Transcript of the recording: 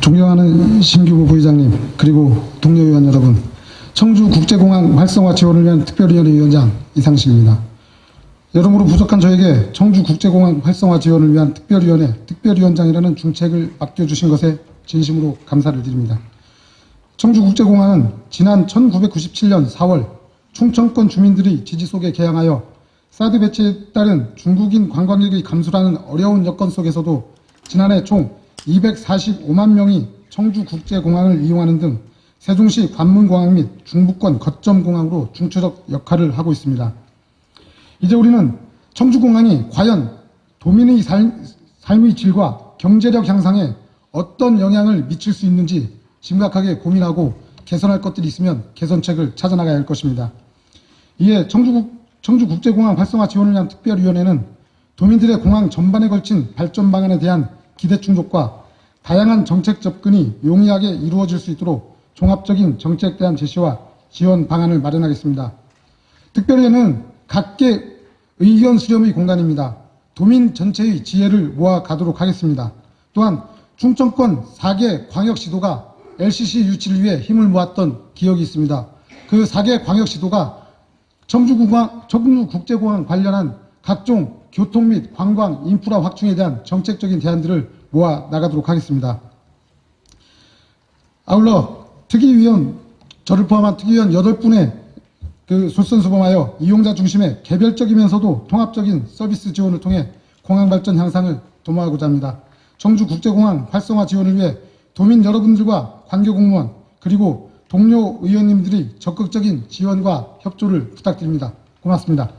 존경하는 신규부 부의장님 그리고 동료 의원 여러분 청주 국제공항 활성화 지원을 위한 특별위원회 위원장 이상식입니다. 여러모로 부족한 저에게 청주 국제공항 활성화 지원을 위한 특별위원회 특별위원장이라는 중책을 맡겨주신 것에 진심으로 감사를 드립니다. 청주 국제공항은 지난 1997년 4월 충청권 주민들이 지지 속에 개항하여 사드 배치에 따른 중국인 관광객의 감소라는 어려운 여건 속에서도 지난해 총 245만 명이 청주국제공항을 이용하는 등 세종시 관문공항 및 중부권 거점공항으로 중추적 역할을 하고 있습니다. 이제 우리는 청주공항이 과연 도민의 삶, 삶의 질과 경제력 향상에 어떤 영향을 미칠 수 있는지 심각하게 고민하고 개선할 것들이 있으면 개선책을 찾아나가야 할 것입니다. 이에 청주국, 청주국제공항 활성화 지원을 위한 특별위원회는 도민들의 공항 전반에 걸친 발전 방안에 대한 기대 충족과 다양한 정책 접근이 용이하게 이루어질 수 있도록 종합적인 정책 대안 제시와 지원 방안을 마련하겠습니다. 특별위는 각계 의견 수렴의 공간입니다. 도민 전체의 지혜를 모아 가도록 하겠습니다. 또한 충청권 4개 광역시도가 LCC 유치를 위해 힘을 모았던 기억이 있습니다. 그 4개 광역시도가 청주국제공항 관련한 각종 교통 및 관광 인프라 확충에 대한 정책적인 대안들을 모아 나가도록 하겠습니다. 아울러 특위위원 저를 포함한 특위위원 8분의 그 솔선수범하여 이용자 중심의 개별적이면서도 통합적인 서비스 지원을 통해 공항 발전 향상을 도모하고자 합니다. 청주 국제공항 활성화 지원을 위해 도민 여러분들과 관계 공무원 그리고 동료 의원님들이 적극적인 지원과 협조를 부탁드립니다. 고맙습니다.